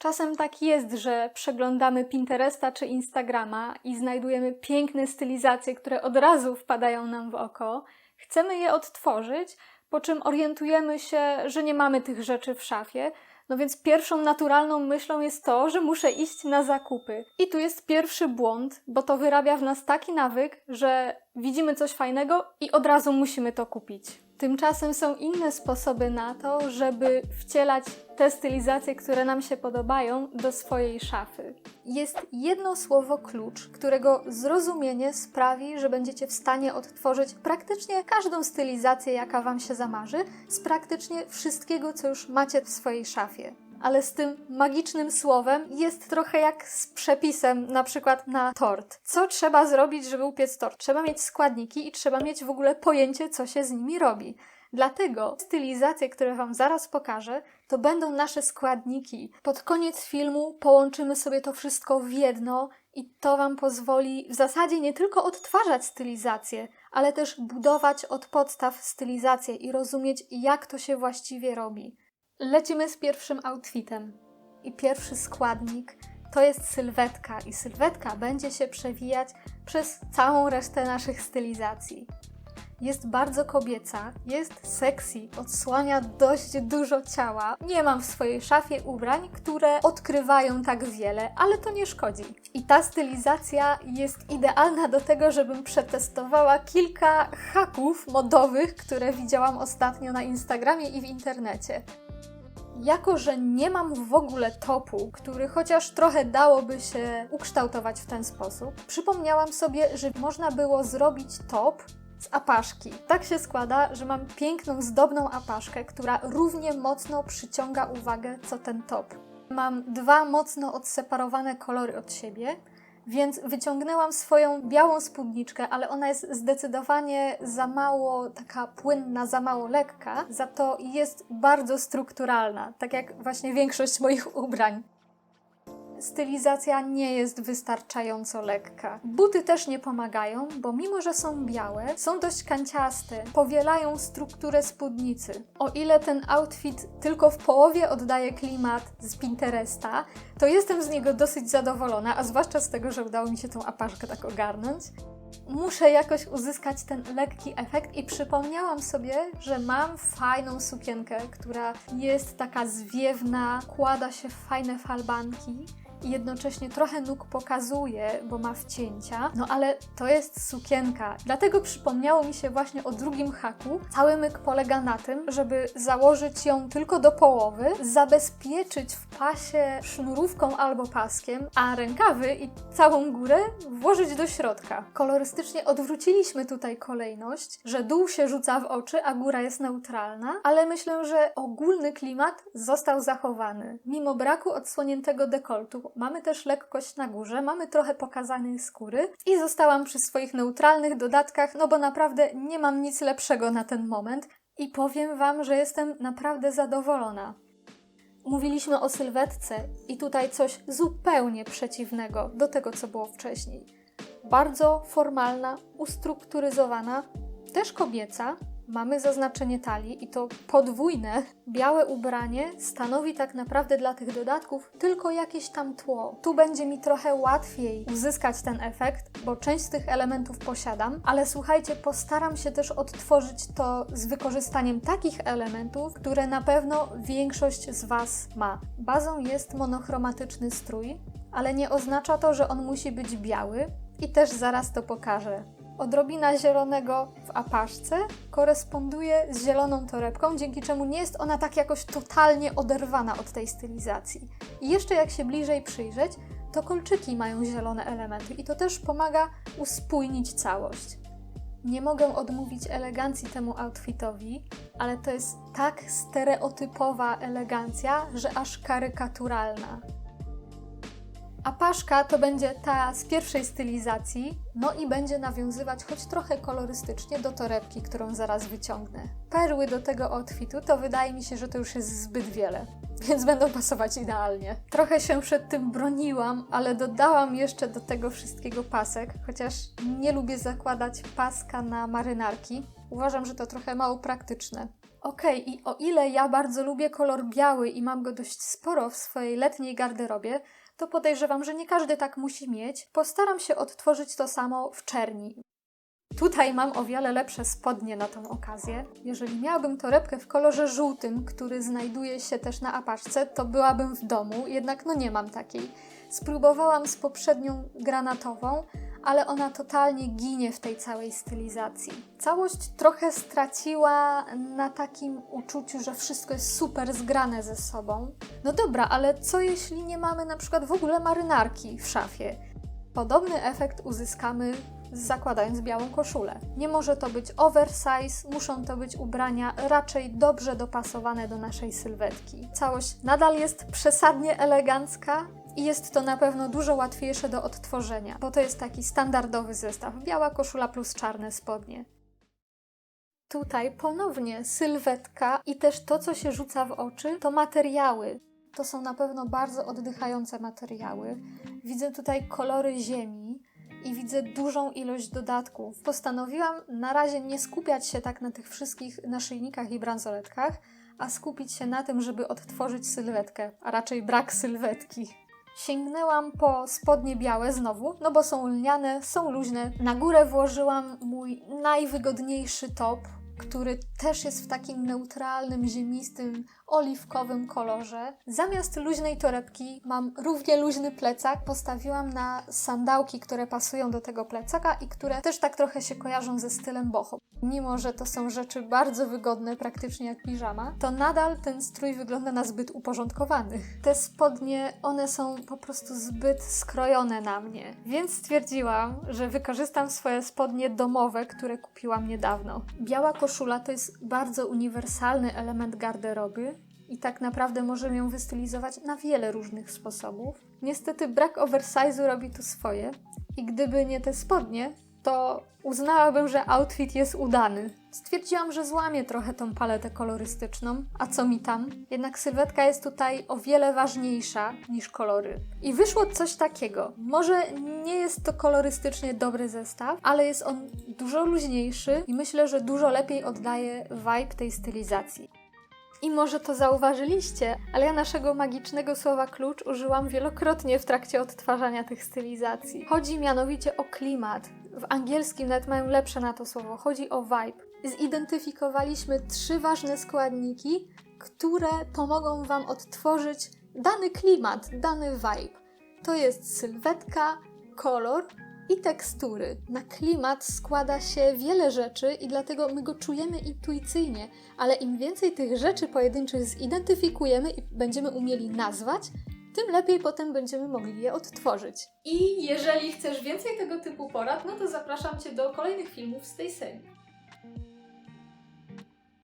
Czasem tak jest, że przeglądamy Pinteresta czy Instagrama i znajdujemy piękne stylizacje, które od razu wpadają nam w oko. Chcemy je odtworzyć, po czym orientujemy się, że nie mamy tych rzeczy w szafie. No więc pierwszą naturalną myślą jest to, że muszę iść na zakupy. I tu jest pierwszy błąd, bo to wyrabia w nas taki nawyk, że widzimy coś fajnego i od razu musimy to kupić. Tymczasem są inne sposoby na to, żeby wcielać te stylizacje, które nam się podobają, do swojej szafy. Jest jedno słowo klucz, którego zrozumienie sprawi, że będziecie w stanie odtworzyć praktycznie każdą stylizację, jaka Wam się zamarzy, z praktycznie wszystkiego, co już macie w swojej szafie ale z tym magicznym słowem jest trochę jak z przepisem, na przykład na tort. Co trzeba zrobić, żeby upiec tort? Trzeba mieć składniki i trzeba mieć w ogóle pojęcie, co się z nimi robi. Dlatego stylizacje, które Wam zaraz pokażę, to będą nasze składniki. Pod koniec filmu połączymy sobie to wszystko w jedno i to Wam pozwoli w zasadzie nie tylko odtwarzać stylizację, ale też budować od podstaw stylizację i rozumieć, jak to się właściwie robi. Lecimy z pierwszym outfitem. I pierwszy składnik to jest sylwetka, i sylwetka będzie się przewijać przez całą resztę naszych stylizacji. Jest bardzo kobieca, jest sexy, odsłania dość dużo ciała. Nie mam w swojej szafie ubrań, które odkrywają tak wiele, ale to nie szkodzi. I ta stylizacja jest idealna do tego, żebym przetestowała kilka haków modowych, które widziałam ostatnio na Instagramie i w internecie. Jako, że nie mam w ogóle topu, który chociaż trochę dałoby się ukształtować w ten sposób, przypomniałam sobie, że można było zrobić top z apaszki. Tak się składa, że mam piękną, zdobną apaszkę, która równie mocno przyciąga uwagę co ten top. Mam dwa mocno odseparowane kolory od siebie, więc wyciągnęłam swoją białą spódniczkę, ale ona jest zdecydowanie za mało taka płynna, za mało lekka, za to jest bardzo strukturalna, tak jak właśnie większość moich ubrań stylizacja nie jest wystarczająco lekka. Buty też nie pomagają, bo mimo, że są białe, są dość kanciaste, powielają strukturę spódnicy. O ile ten outfit tylko w połowie oddaje klimat z Pinteresta, to jestem z niego dosyć zadowolona, a zwłaszcza z tego, że udało mi się tą apaszkę tak ogarnąć muszę jakoś uzyskać ten lekki efekt i przypomniałam sobie, że mam fajną sukienkę, która jest taka zwiewna, kłada się w fajne falbanki i jednocześnie trochę nóg pokazuje, bo ma wcięcia, no ale to jest sukienka. Dlatego przypomniało mi się właśnie o drugim haku. Cały myk polega na tym, żeby założyć ją tylko do połowy, zabezpieczyć w pasie sznurówką albo paskiem, a rękawy i całą górę włożyć do środka. Kolorystycznie odwróciliśmy tutaj kolejność, że dół się rzuca w oczy, a góra jest neutralna, ale myślę, że ogólny klimat został zachowany. Mimo braku odsłoniętego dekoltu, mamy też lekkość na górze, mamy trochę pokazanej skóry i zostałam przy swoich neutralnych dodatkach, no bo naprawdę nie mam nic lepszego na ten moment i powiem Wam, że jestem naprawdę zadowolona. Mówiliśmy o sylwetce i tutaj coś zupełnie przeciwnego do tego, co było wcześniej. Bardzo formalna, ustrukturyzowana, też kobieca, mamy zaznaczenie talii i to podwójne. Białe ubranie stanowi tak naprawdę dla tych dodatków tylko jakieś tam tło. Tu będzie mi trochę łatwiej uzyskać ten efekt, bo część z tych elementów posiadam, ale słuchajcie, postaram się też odtworzyć to z wykorzystaniem takich elementów, które na pewno większość z Was ma. Bazą jest monochromatyczny strój, ale nie oznacza to, że on musi być biały i też zaraz to pokażę odrobina zielonego w apaszce koresponduje z zieloną torebką, dzięki czemu nie jest ona tak jakoś totalnie oderwana od tej stylizacji. I jeszcze jak się bliżej przyjrzeć, to kolczyki mają zielone elementy i to też pomaga uspójnić całość. Nie mogę odmówić elegancji temu outfitowi, ale to jest tak stereotypowa elegancja, że aż karykaturalna. A paszka to będzie ta z pierwszej stylizacji, no i będzie nawiązywać choć trochę kolorystycznie do torebki, którą zaraz wyciągnę. Perły do tego outfitu to wydaje mi się, że to już jest zbyt wiele, więc będą pasować idealnie. Trochę się przed tym broniłam, ale dodałam jeszcze do tego wszystkiego pasek, chociaż nie lubię zakładać paska na marynarki. Uważam, że to trochę mało praktyczne. Okej, i o ile ja bardzo lubię kolor biały i mam go dość sporo w swojej letniej garderobie, to podejrzewam, że nie każdy tak musi mieć. Postaram się odtworzyć to samo w czerni. Tutaj mam o wiele lepsze spodnie na tą okazję. Jeżeli miałabym torebkę w kolorze żółtym, który znajduje się też na apaczce, to byłabym w domu, jednak no nie mam takiej. Spróbowałam z poprzednią granatową, ale ona totalnie ginie w tej całej stylizacji. Całość trochę straciła na takim uczuciu, że wszystko jest super zgrane ze sobą. No dobra, ale co jeśli nie mamy na przykład w ogóle marynarki w szafie? Podobny efekt uzyskamy zakładając białą koszulę. Nie może to być oversize, muszą to być ubrania raczej dobrze dopasowane do naszej sylwetki. Całość nadal jest przesadnie elegancka, i jest to na pewno dużo łatwiejsze do odtworzenia, bo to jest taki standardowy zestaw: biała koszula plus czarne spodnie. Tutaj ponownie sylwetka i też to, co się rzuca w oczy, to materiały. To są na pewno bardzo oddychające materiały. Widzę tutaj kolory ziemi i widzę dużą ilość dodatków. Postanowiłam na razie nie skupiać się tak na tych wszystkich naszyjnikach i bransoletkach, a skupić się na tym, żeby odtworzyć sylwetkę, a raczej brak sylwetki. Sięgnęłam po spodnie białe znowu, no bo są lniane, są luźne. Na górę włożyłam mój najwygodniejszy top, który też jest w takim neutralnym, ziemistym, oliwkowym kolorze. Zamiast luźnej torebki mam równie luźny plecak. Postawiłam na sandałki, które pasują do tego plecaka i które też tak trochę się kojarzą ze stylem boho. Mimo, że to są rzeczy bardzo wygodne, praktycznie jak piżama, to nadal ten strój wygląda na zbyt uporządkowany. Te spodnie, one są po prostu zbyt skrojone na mnie. Więc stwierdziłam, że wykorzystam swoje spodnie domowe, które kupiłam niedawno. Biała koszula to jest bardzo uniwersalny element garderoby i tak naprawdę możemy ją wystylizować na wiele różnych sposobów. Niestety brak oversize'u robi tu swoje i gdyby nie te spodnie, to uznałabym, że outfit jest udany. Stwierdziłam, że złamię trochę tą paletę kolorystyczną, a co mi tam? Jednak sylwetka jest tutaj o wiele ważniejsza niż kolory. I wyszło coś takiego. Może nie jest to kolorystycznie dobry zestaw, ale jest on dużo luźniejszy i myślę, że dużo lepiej oddaje vibe tej stylizacji. I może to zauważyliście, ale ja naszego magicznego słowa klucz użyłam wielokrotnie w trakcie odtwarzania tych stylizacji. Chodzi mianowicie o klimat. W angielskim nawet mają lepsze na to słowo. Chodzi o vibe. Zidentyfikowaliśmy trzy ważne składniki, które pomogą Wam odtworzyć dany klimat, dany vibe. To jest sylwetka, kolor i tekstury. Na klimat składa się wiele rzeczy i dlatego my go czujemy intuicyjnie, ale im więcej tych rzeczy pojedynczych zidentyfikujemy i będziemy umieli nazwać, tym lepiej potem będziemy mogli je odtworzyć. I jeżeli chcesz więcej tego typu porad, no to zapraszam Cię do kolejnych filmów z tej serii.